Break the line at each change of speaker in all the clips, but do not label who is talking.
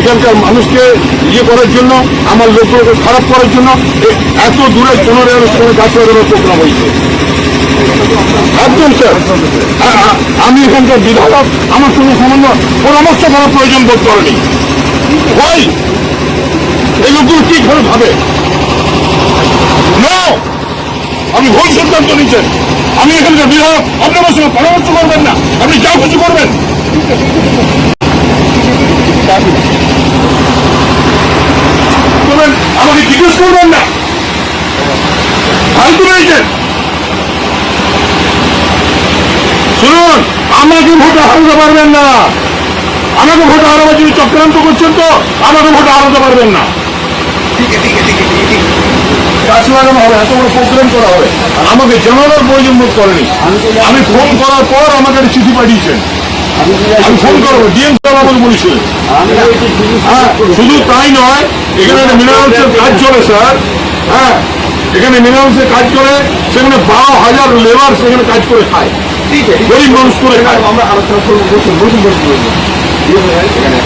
এখানকার মানুষকে ইয়ে করার জন্য আমার লোকগুলোকে খারাপ করার জন্য এত দূরে পনেরো অনুষ্ঠানে গাছ লাগানোর প্রোগ্রাম হয়েছে। একদম স্যার। আমি এখানকার বিধায়ক আমার কোনো সম্বন্ধ পরামর্শ করার প্রয়োজন বোধ করেনি। ভাই এই লোকগুলো করে ভাবে! আপনি ভুল সিদ্ধান্ত নিচ্ছেন। আমি এখানকার বিধায়ক আপনি আমার সঙ্গে পরামর্শ করবেন না। আপনি যা কিছু করবেন, আমাকে জিজ্ঞেস করবেন না ফালতু রয়েছেন শুনুন আমাকে ভোটে হারাতে পারবেন না। আমাকে ভোটে হারাবার জন্য চক্রান্ত করছেন তো আমাকে ভোটে হারাতে পারবেন না। আমাকে জানানোর প্রয়োজন বোধ করেনি। আমি ফোন করার পর আমাকে একটা চিঠি পাঠিয়েছেন। আমি ফোন করব ডিএম সাহেব আমাকে হ্যাঁ শুধু তাই নয়, এখানে একটা মিনারেলসের কাজ চলে, স্যার। হ্যাঁ এখানে মিনারেলসের কাজ করে সেখানে বারো হাজার লেবার সেখানে কাজ করে খায়। গরিব মানুষ করে
আমরা আলোচনা করব বসুন বসুন বসুন। এখানে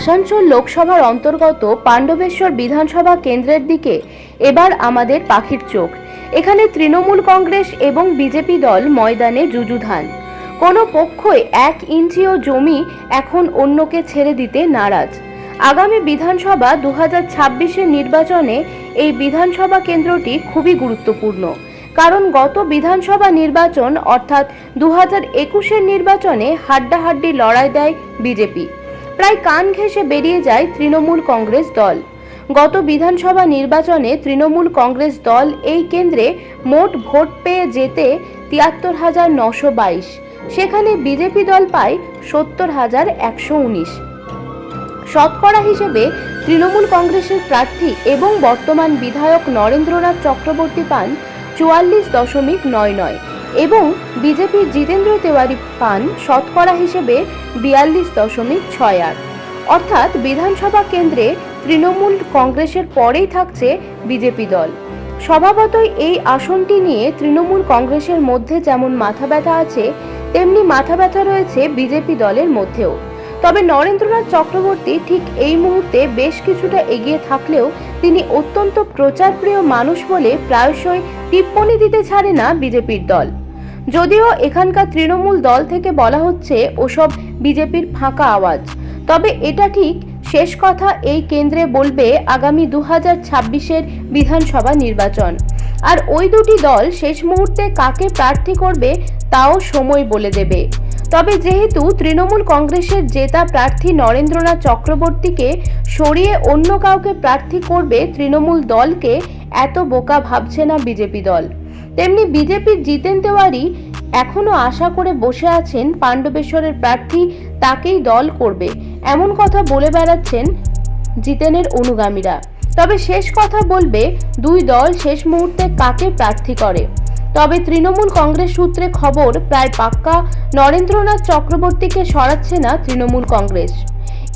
আসানসোল লোকসভার অন্তর্গত পাণ্ডবেশ্বর বিধানসভা কেন্দ্রের দিকে এবার আমাদের পাখির চোখ। এখানে তৃণমূল কংগ্রেস এবং বিজেপি দল ময়দানে যুযুধান কোনো পক্ষই এক ইঞ্চিও জমি এখন অন্যকে ছেড়ে দিতে নারাজ। আগামী বিধানসভা দু হাজার নির্বাচনে এই বিধানসভা কেন্দ্রটি খুবই গুরুত্বপূর্ণ। কারণ গত বিধানসভা নির্বাচন অর্থাৎ দু হাজার নির্বাচনে হাড্ডাহাড্ডি লড়াই দেয় বিজেপি। প্রায় কান ঘেঁষে বেরিয়ে যায় তৃণমূল কংগ্রেস দল। গত বিধানসভা নির্বাচনে তৃণমূল কংগ্রেস দল এই কেন্দ্রে মোট ভোট পেয়ে যেতে তিয়াত্তর হাজার নশো বাইশ। সেখানে বিজেপি দল পায় সত্তর হাজার একশো উনিশ। শতকরা হিসেবে তৃণমূল কংগ্রেসের প্রার্থী এবং বর্তমান বিধায়ক নরেন্দ্রনাথ চক্রবর্তী পান চুয়াল্লিশ দশমিক নয় নয়। এবং বিজেপির জিতেন্দ্র তেওয়ারি পান শতকরা হিসেবে বিয়াল্লিশ দশমিক ছয় আট। অর্থাৎ বিধানসভা কেন্দ্রে তৃণমূল কংগ্রেসের পরেই থাকছে বিজেপি দল। স্বভাবতই এই আসনটি নিয়ে তৃণমূল কংগ্রেসের মধ্যে যেমন মাথা ব্যথা আছে, তেমনি মাথা ব্যথা রয়েছে বিজেপি দলের মধ্যেও। তবে নরেন্দ্রনাথ চক্রবর্তী ঠিক এই মুহূর্তে বেশ কিছুটা এগিয়ে থাকলেও তিনি অত্যন্ত প্রচারপ্রিয় মানুষ বলে প্রায়শই টিপ্পণী দিতে ছাড়ে না বিজেপির দল। যদিও এখানকার তৃণমূল দল থেকে বলা হচ্ছে ওসব বিজেপির ফাঁকা আওয়াজ। তবে এটা ঠিক, শেষ কথা এই কেন্দ্রে বলবে আগামী দু হাজার ছাব্বিশের বিধানসভা নির্বাচন। আর ওই দুটি দল শেষ মুহূর্তে কাকে প্রার্থী করবে, তাও সময় বলে দেবে। তবে যেহেতু তৃণমূল কংগ্রেসের জেতা প্রার্থী নরেন্দ্রনাথ চক্রবর্তীকে সরিয়ে অন্য কাউকে প্রার্থী করবে তৃণমূল দলকে, এত বোকা ভাবছে না বিজেপি দল। তেমনি বিজেপির জিতেন তেওয়ারি এখনও আশা করে বসে আছেন পাণ্ডবেশ্বরের প্রার্থী, তাকেই দল করবে। এমন কথা বলে বেড়াচ্ছেন জিতেনের অনুগামীরা। তবে শেষ কথা বলবে, দুই দল শেষ মুহূর্তে কাকে প্রার্থী করে? তবে তৃণমূল কংগ্রেস সূত্রে খবর, প্রায় পাক্কা নরেন্দ্রনাথ চক্রবর্তীকে সরাচ্ছে না তৃণমূল কংগ্রেস।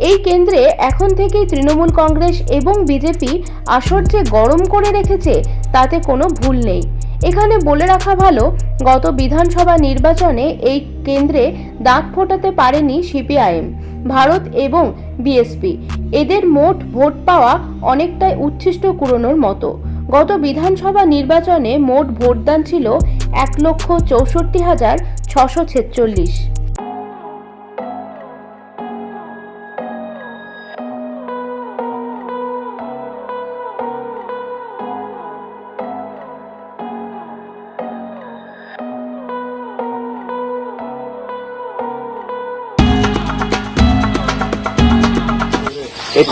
এই কেন্দ্রে এখন থেকেই তৃণমূল কংগ্রেস এবং বিজেপি আসর যে গরম করে রেখেছে, তাতে কোনো ভুল নেই। এখানে বলে রাখা ভালো, গত বিধানসভা নির্বাচনে এই কেন্দ্রে দাঁত ফোটাতে পারেনি সিপিআইএম, ভারত এবং বিএসপি। এদের মোট ভোট পাওয়া অনেকটাই উচ্ছিষ্ট কুড়োনোর মতো। গত বিধানসভা নির্বাচনে মোট ভোটদান ছিল এক লক্ষ চৌষট্টি হাজার ছশো ছেচল্লিশ।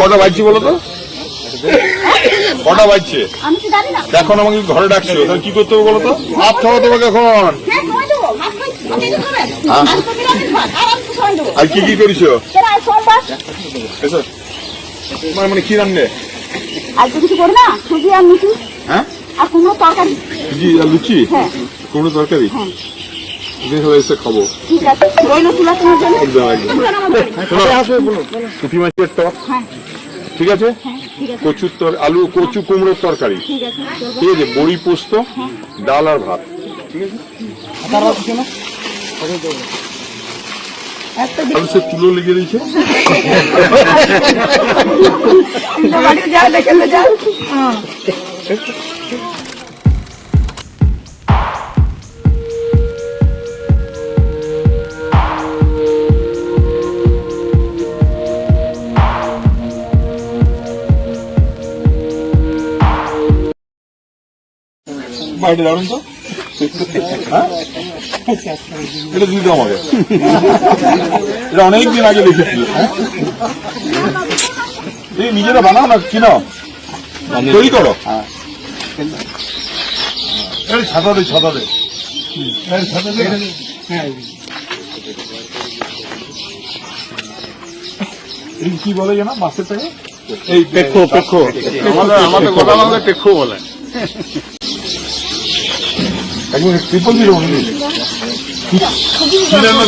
কটা বাজছে বলো তো? কটা বাজছে?
আমি তো জানি না।
এখন আমাকে ঘরে ডাকছো তাহলে কি করতে হবে বলো তো? ভাত খাওয়া তোমাকে এখন
হ্যাঁ আর
আর কি কি এসো। তোমার মানে কি রান্নে?
আজ তো কিছু করো না সুজি আর
হ্যাঁ?
আর কুমড়ো তরকারি।
জি আর লুচি?
হ্যাঁ।
কোনো তরকারি?
হ্যাঁ।
দেখে হয়ে এসে খাব।
ঠিক আছে। রইল তুলা তোমার জন্য?
একদম একদম।
তুলা নামাবো।
শোনো পুঁটি মাছের টক
হ্যাঁ।
ঠিক আছে?
হ্যাঁ ঠিক আছে।
কচুর তর আলু কচু কুমড়োর তরকারি।
ঠিক আছে।
বড়ি পোস্ত ডাল আর ভাত।
একটা
আর সে তুলো লেগে রয়েছে।
যাও দেখে যাও।
বাইরে দাঁড়ুন তো? হ্যাঁ? এটা দিতে আমাকে। এটা অনেক দিন আগে দেখেছি? এই নিজেরা বানাও না কিনো তৈরি করো। এই ছাতা দে ছাতা দে। ছাতা দে। কি বলে যেন মাছের থেকে এই পেক্ষো পেক্ষো আমাদের আমাদের গোটা বাংলায় পেক্ষো বলে। একদম ট্রিপল জিরো কি রান্না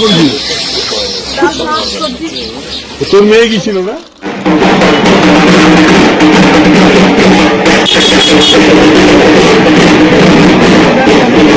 তোর মেয়ে কি ছিল না?
Navaganga,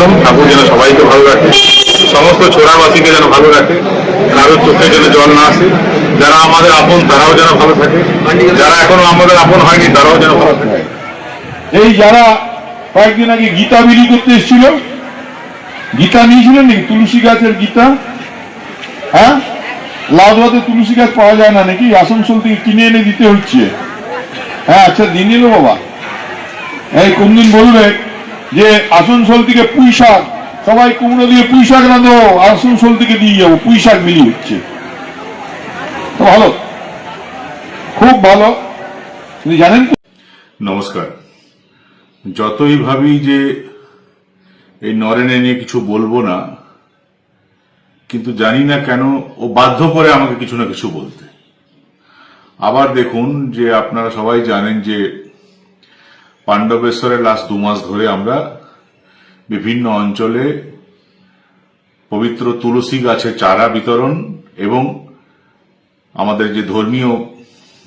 করলাম ঠাকুর যেন সবাইকে ভালো রাখে। সমস্ত ছোড়াবাসীকে যেন ভালো রাখে, কারোর চোখে যেন জল না আসে। যারা আমাদের আপন, তারাও যেন ভালো থাকে। যারা এখনও আমাদের আপন হয়নি, তারাও যেন ভালো থাকে। এই যারা কয়েকদিন আগে গীতা বিলি করতে এসেছিল, গীতা নিয়েছিলেন নাকি? তুলসী গাছের গীতা? হ্যাঁ? লাউদুয়াতে তুলসী গাছ পাওয়া যায় না নাকি? আসানসোল থেকে কিনে এনে দিতে হচ্ছে। হ্যাঁ আচ্ছা দিন বাবা। এই কোনদিন বলবে? যে আসানসোল থেকে পুঁই শাক, সবাই কুমড়ো দিয়ে পুঁই শাক রাঁধো, আসানসোল থেকে দিয়ে যাব, পুঁই শাক বিলি হচ্ছে ভালো। খুব ভালো। আপনি জানেন
নমস্কার। যতই ভাবি যে এই নরেনে নিয়ে কিছু বলব না, কিন্তু জানি না কেন ও বাধ্য করে আমাকে কিছু না কিছু বলতে। আবার দেখুন যে আপনারা সবাই জানেন যে পাণ্ডবেশ্বরের লাস্ট দু মাস ধরে আমরা বিভিন্ন অঞ্চলে পবিত্র তুলসী গাছের চারা বিতরণ এবং আমাদের যে ধর্মীয়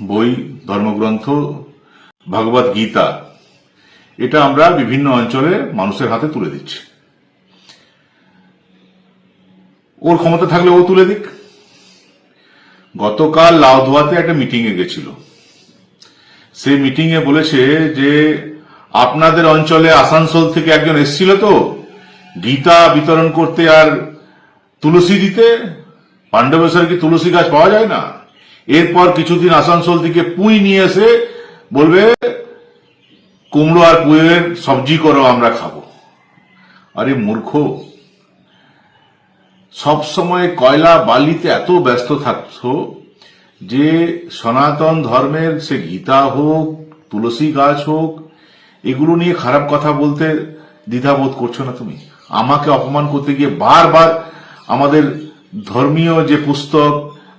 বই, ধর্মগ্রন্থ, ভগবত গীতা, এটা আমরা বিভিন্ন অঞ্চলে মানুষের হাতে তুলে দিচ্ছি। ওর ক্ষমতা থাকলে ও তুলে দিক। গতকাল লাউদোয়াতে একটা মিটিং এ গেছিল। সেই মিটিং এ বলেছে যে আপনাদের অঞ্চলে আসানসোল থেকে একজন এসেছিল তো? গীতা বিতরণ করতে আর তুলসী দিতে? পাণ্ডবেশ্বর কি তুলসী গাছ পাওয়া যায় না? এরপর কিছুদিন আসানসোল থেকে পুঁই নিয়ে এসে বলবে, কুমড়ো আর পুঁয়ের সবজি করো, আমরা খাব। আরে মূর্খ! সব সময় কয়লা বালিতে এত ব্যস্ত থাকছো যে সনাতন ধর্মের সে গীতা হোক, তুলসী গাছ হোক এগুলো নিয়ে খারাপ কথা বলতে দ্বিধাবোধ করছ না তুমি? আমাকে অপমান করতে গিয়ে বারবার আমাদের ধর্মীয় যে পুস্তক,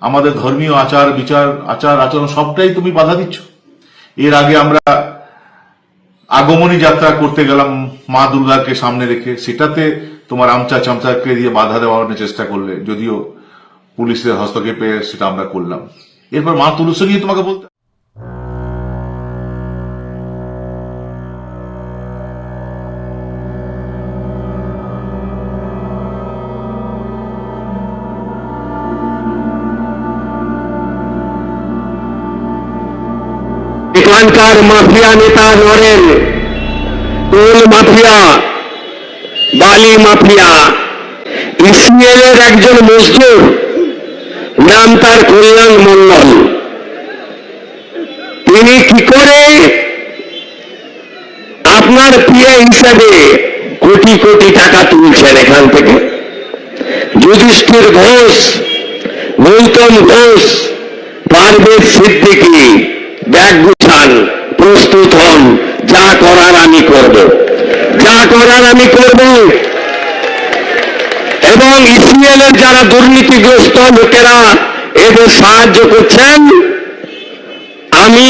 আমাদের ধর্মীয় আচার, বিচার, আচার, আচরণ, সবটাই তুমি বাধা দিচ্ছ। এর আগে আমরা আগমনী যাত্রা করতে গেলাম মা দুর্গাকে সামনে রেখে। সেটাতে তোমার আমচা চামচাকে দিয়ে বাধা দেওয়ার চেষ্টা করলে, যদিও পুলিশের হস্তক্ষেপে সেটা আমরা করলাম। এরপর মা তুলসী গিয়ে তোমাকে বলতে
মাফিয়া নেতা নরেন কোল মাফিয়া, বালি মাফিয়া। ইসিএল এর একজন মজদুর, নাম তার কল্যাণ মন্ডল। তিনি কি করে আপনার পিএ হিসাবে কোটি কোটি টাকা তুলছেন এখান থেকে? যুধিষ্ঠির ঘোষ, গৌতম ঘোষ, পারভেজ সিদ্দিকী, ব্যাগ গুছান। প্রস্তুত হন। যা করার আমি করব। যা করার আমি করব। এবং ইসিএল যারা দুর্নীতিগ্রস্ত লোকেরা এদের সাহায্য করছেন, আমি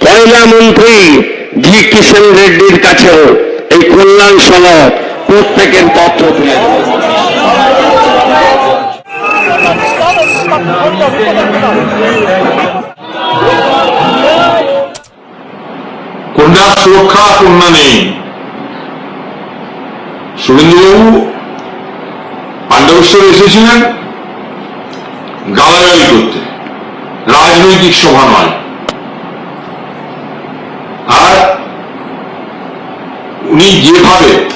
পয়লা মন্ত্রী জি কিষেন রেড্ডির কাছেও এই কল্যাণ সহ প্রত্যেকের পত্র তুলে দেব।
কন্যা সুরক্ষা কন্যা নেই। সুরেন্দ্রবাবু পাণ্ডবেশ্বর এসেছিলেন গালাগালি করতে। রাজনৈতিক সভা নয়। আর উনি যেভাবে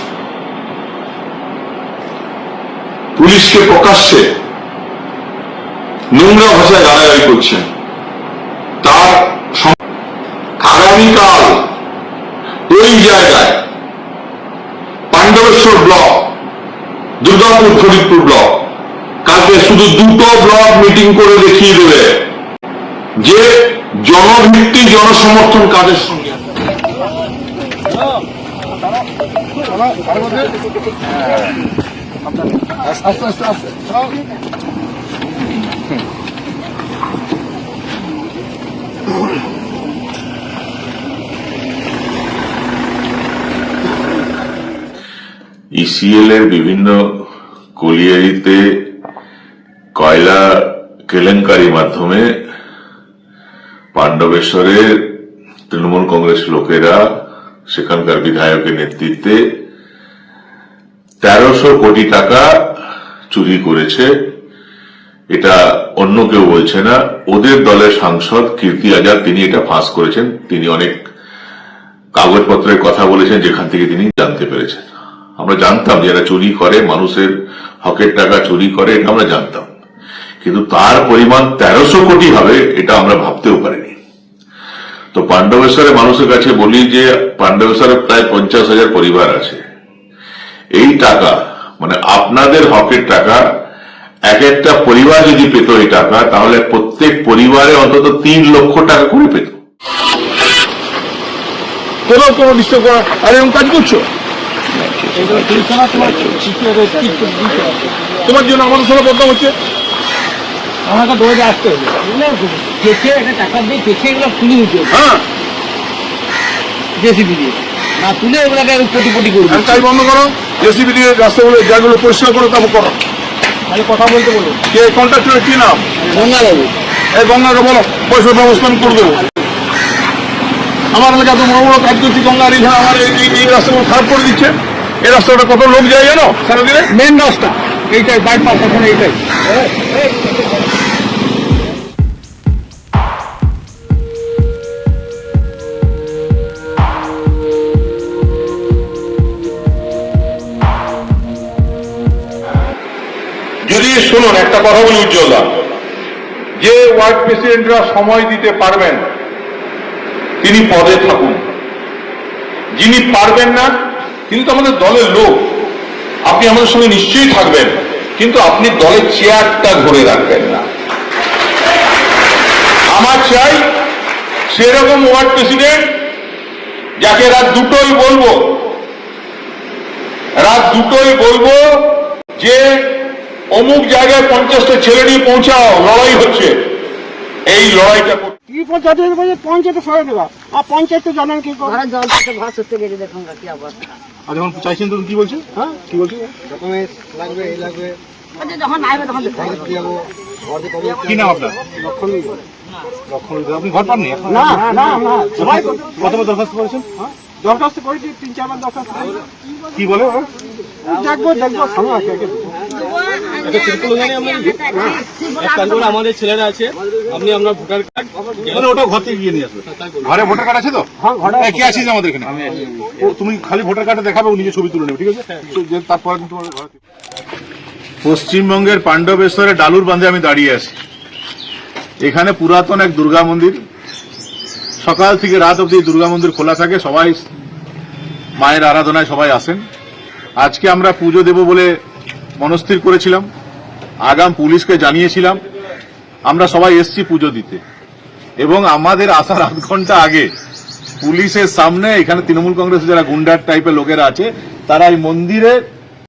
পুলিশকে প্রকাশ্যে নোংরা ভাষায় গালাগালি করছেন তার সম- আগামীকাল ওই জায়গায়। Pandabeswar block, Durgapur Faridpur block. কালকে শুধু দুটো ব্লক মিটিং করে দেখিয়ে দেবে যে জনভিত্তি জনসমর্থন কাজের সঙ্গে?
ইসিএল এর বিভিন্ন কলিয়ারিতে কয়লা কেলেঙ্কারি মাধ্যমে পাণ্ডবেশ্বরের তৃণমূল কংগ্রেস লোকেরা, সেখানকার বিধায়কের নেতৃত্বে তেরোশো কোটি টাকা চুরি করেছে। এটা অন্য কেউ বলছে না। ওদের দলের সাংসদ কীর্তি আজাদ, তিনি এটা ফাঁস করেছেন। তিনি অনেক কাগজপত্রের কথা বলেছেন যেখান থেকে তিনি জানতে পেরেছেন। আমরা জানতাম যে এরা চুরি করে, মানুষের হকের টাকা চুরি করে, এটা আমরা জানতাম। কিন্তু তার পরিমাণ তেরোশো কোটি হবে, এটা আমরা ভাবতেও পারিনি। তো পাণ্ডবেশ্বরের মানুষের কাছে বলি যে, পাণ্ডবেশ্বরে প্রায় পঞ্চাশ হাজার পরিবার আছে। এই টাকা মানে আপনাদের হকের টাকা, এক একটা পরিবার যদি পেত এই টাকা, তাহলে প্রত্যেক পরিবারে অন্তত তিন লক্ষ টাকা করে পেত।
কোনো কোনো করা, আর এরকম কাজ করছ? তোমার জন্য আমাদের সঙ্গে বদনাম হচ্ছে?
আমাকে দৌড়ে আসতে হবে। পেছে এটা টাকা দিয়ে পেছে এগুলো তুলে দিতে
হ্যাঁ।
জেসিবি দিয়ে। না তুলে এগুলোকে কোটি কোটি করবে।
কাজ বন্ধ করো। জেসিবি দিয়ে রাস্তাগুলো জায়গাগুলো পরিষ্কার করো তারপর করো।
তাহলে কথা বলতে বলুন
কে কন্ট্রাক্টরের কি নাম?
গঙ্গাবাবু।
এই গঙ্গাকে বলো পয়সার ব্যবস্থা আমি করে দেবো। আমার এলাকা তো বড় বড় কাজ করছি গঙ্গার এখানে আমার এই রাস্তাগুলো খারাপ করে দিচ্ছে। এই রাস্তাটা কত লোক যায় জানো? সারাদিনে?
মেন রাস্তা। এইটাই বাইপাস এখন এইটাই।
যদি শুনুন একটা কথা বলি উজ্জ্বলদা। যে ওয়ার্ড প্রেসিডেন্টরা সময় দিতে পারবেন তিনি পদে থাকুন। যিনি পারবেন না তিনি তো আমাদের দলের লোক, আপনি আমাদের সঙ্গে নিশ্চয়ই থাকবেন, কিন্তু আপনি দলের চেয়ারটা ধরে রাখবেন না। আমার চাই সেরকম ওয়ার্ড প্রেসিডেন্ট যাকে রাত দুটোই বলব, রাত দুটোই বলব যে অমুক জায়গায় পঞ্চাশটা ছেলে নিয়ে পৌঁছাও, লড়াই হচ্ছে। এই লড়াইটা
কি পঞ্চায়েত পঞ্চায়েত সরে দেবা আর পঞ্চায়েত জানেন কি করে?
জল থেকে ঘর সুস্থ গেছে দেখুন কি অবস্থা?
আর যখন চাইছেন তখন কি বলছে
হ্যাঁ?
কি বলছে
বলছে যখন আসবে তখন
কি নাম আপনার? লক্ষণ আপনি ঘর পাননি?
না না না সবাই
কতবার দরখাস্ত করেছেন?
দরখাস্ত করেছি তিন চারবার দরখাস্ত
কি বলে?
দেখব দেখব সামনে।
আমাদের ছেলেরা আছে। আপনি আপনার ভোটার কার্ড
ওটা ঘর গিয়ে নিয়ে আসবে। ঘরে ভোটার কার্ড আছে তো?
ঘরে
এই, কে আছিস আমাদের এখানে? তুমি খালি ভোটার কার্ডে দেখাবে নিজে ছবি তুলে নেবে ঠিক আছে? তারপরে তোমার পশ্চিমবঙ্গের পাণ্ডবেশ্বরে ডালুর বাঁধে আমি দাঁড়িয়ে আছি। এখানে পুরাতন এক দুর্গা মন্দির। সকাল থেকে রাত অবধি এই দুর্গা মন্দির খোলা থাকে সবাই মায়ের আরাধনায় সবাই আসেন। আজকে আমরা পুজো দেব বলে মনস্থির করেছিলাম, আগাম পুলিশকে জানিয়েছিলাম, আমরা সবাই এসছি পুজো দিতে। এবং আমাদের আসার আধ ঘণ্টা আগে পুলিশের সামনে, এখানে তৃণমূল কংগ্রেসের যারা গুন্ডার টাইপের লোকেরা আছে, তারা এই মন্দিরে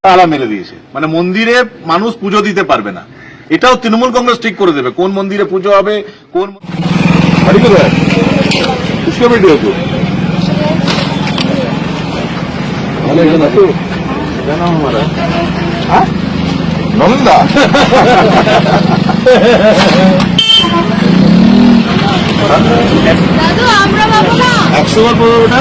তালা মেরে দিয়েছে। মানে মন্দিরে মানুষ পুজো দিতে পারবে না। এটাও তৃণমূল কংগ্রেস ঠিক করে দেবে, কোন মন্দিরে পুজো হবে, কোন হ্যাঁ? নন্দা? একশো বার পনেরোটা